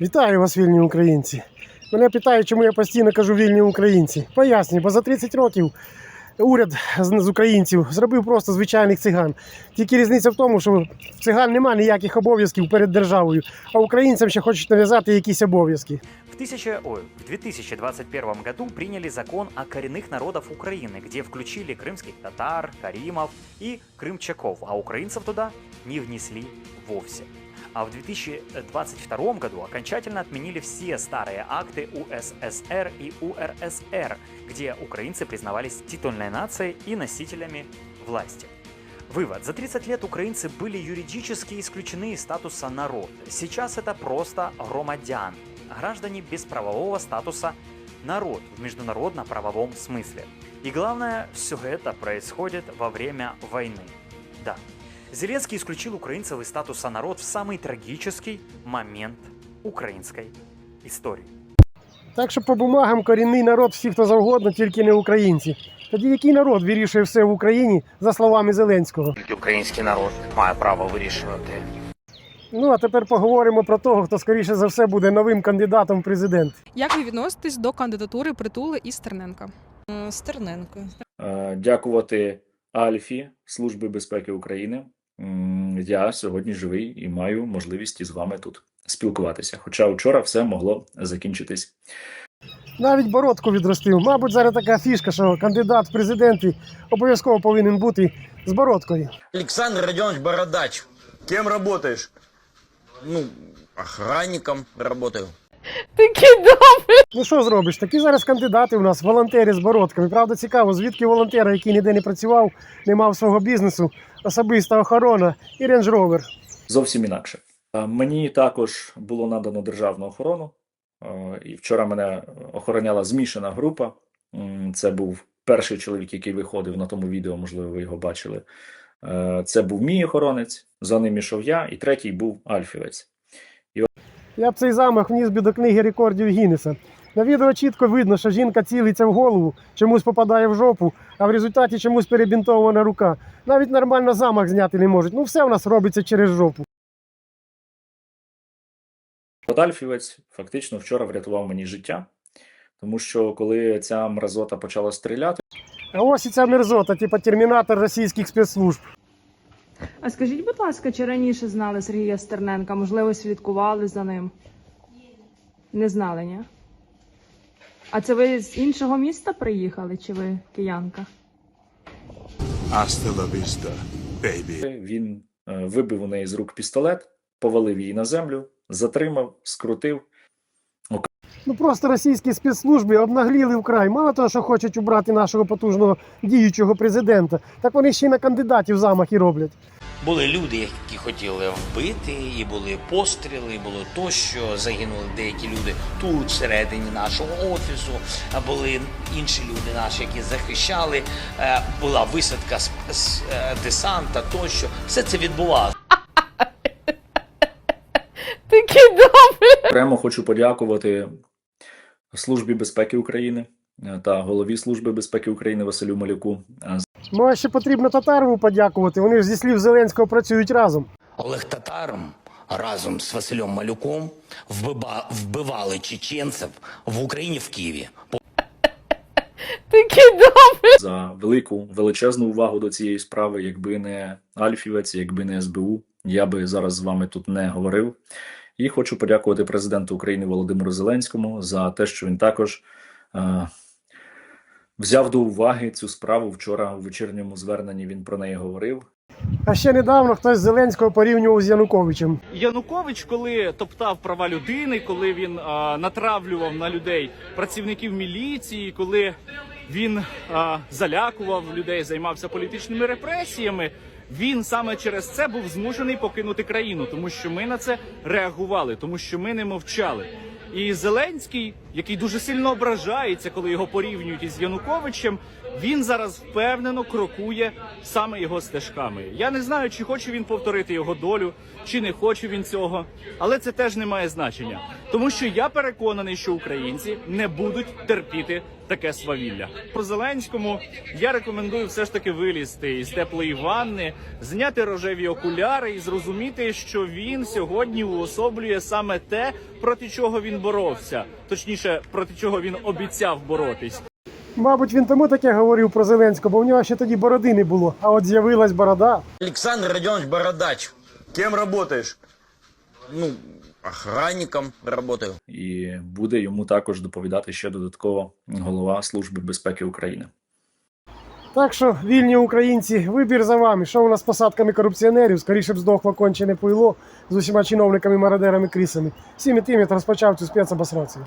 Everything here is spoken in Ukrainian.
Вітаю вас, вільні українці. Мене питають, чому я постійно кажу вільні українці. Пояснюю, бо за 30 років уряд з з українців зробив просто звичайних циган. Тільки різниця в тому, що в циган немає ніяких обов'язків перед державою, а українцям ще хочуть нав'язати якісь обов'язки. В, 1000, ой, в 2021 году приняли закон о коренных народов Украины, где включили крымских татар, каримов и крымчаков, а украинцев туда не внесли вовсе. А в 2022 году окончательно отменили все старые акты УССР и УРСР, где украинцы признавались титульной нацией и носителями власти. Вывод. За 30 лет украинцы были юридически исключены из статуса народ. Сейчас это просто громадян, граждане без правового статуса народ в международно-правовом смысле. И главное, все это происходит во время войны. Да, Зеленский исключил украинцев из статуса народ в самый трагический момент украинской истории. Так що по бумагам корінний народ всі, хто завгодно, тільки не українці. Тоді який народ вирішує все в Україні за словами Зеленського? Український народ має право вирішувати. Ну а тепер поговоримо про того, хто скоріше за все буде новим кандидатом в президент. Як ви відноситесь до кандидатури притули і Стерненка? Стерненко. Е, дякувати Альфі Служби безпеки України. Я сьогодні живий і маю можливість із вами тут спілкуватися. Хоча вчора все могло закінчитись. Навіть бородку відростив. Мабуть, зараз така фішка, що кандидат в президенти обов'язково повинен бути з бородкою. Александр Родионович Бородач. Кем работаешь? Ну, охранником работаю. Ну що зробиш? Такі зараз кандидати у нас, волонтери з бородками. Правда, цікаво, звідки волонтера, який ніде не працював, не мав свого бізнесу, особиста охорона і рейндж ровер. Зовсім інакше. Мені також було надано державну охорону, і вчора мене охороняла змішана група. Це був перший чоловік, який виходив на тому відео, можливо, ви його бачили. Це був мій охоронець, за ним ішов я, і третій був Альфівець. Я б цей замах вніс би до книги рекордів Гіннеса. На відео чітко видно, що жінка цілиться в голову, чомусь попадає в жопу, а в результаті чомусь перебінтована рука. Навіть нормально замах зняти не можуть. Ну все в нас робиться через жопу. От Альфівець фактично вчора врятував мені життя, тому що коли ця мразота почала стріляти, А ось і ця мерзота, типа термінатор російських спецслужб. А скажіть, будь ласка, чи раніше знали Сергія Стерненка? Можливо, слідкували за ним? Не знали, ні? А це ви з іншого міста приїхали, чи ви киянка? Vista, baby. він е, вибив у неї з рук пістолет, повалив її на землю, затримав, скрутив. Ну просто російські спецслужби обнагліли вкрай. Мало того, що хочуть убрати нашого потужного діючого президента, так вони ще й на кандидатів замахи роблять. Були люди, які хотіли вбити, і були постріли, і було тощо. Загинули деякі люди тут, всередині нашого офісу. А були інші люди наші, які захищали. Е, Була висадка з, е, десанта тощо. Все це відбувалося. Окремо хочу подякувати Службі безпеки України е, та голові Служби безпеки України Василю Малюку е, Може, ще потрібно Татарову подякувати. Вони ж зі слів Зеленського працюють разом. Олег Татаром разом з Василем Малюком вбива- вбивали чеченців в Україні в Києві. за велику величезну увагу до цієї справи. Якби не Альфівець, якби не СБУ, я би зараз з вами тут не говорив. І хочу подякувати президенту України Володимиру Зеленському за те, що він також е, взяв до уваги цю справу. Вчора у вечірньому зверненні він про неї говорив. А ще недавно хтось Зеленського порівнював з Януковичем. Янукович, коли топтав права людини, коли він а, натравлював на людей працівників міліції, коли він а, залякував людей, займався політичними репресіями. Він саме через це був змушений покинути країну, тому що ми на це реагували, тому що ми не мовчали. І Зеленський, який дуже сильно ображається, коли його порівнюють із Януковичем, він зараз впевнено крокує саме його стежками. Я не знаю, чи хоче він повторити його долю, чи не хоче він цього, але це теж не має значення, тому що я переконаний, що українці не будуть терпіти таке свавілля. По Зеленському я рекомендую все ж таки вилізти із теплої ванни, зняти рожеві окуляри і зрозуміти, що він сьогодні уособлює саме те, проти чого він боровся, точніше, проти чого він обіцяв боротись. Мабуть, він тому таке говорив про Зеленського, бо в нього ще тоді бороди не було. А от з'явилась борода. Александр Родионович Бородач. Кем работаешь? Ну, охранником работаю. І буде йому також доповідати ще додатково голова Служби безпеки України. Так що, вільні українці, вибір за вами. Що у нас з посадками корупціонерів? Скоріше б здохло кончене пойло з усіма чиновниками, мародерами, крісами. Всім і тим, як розпочав цю спецобосрацію.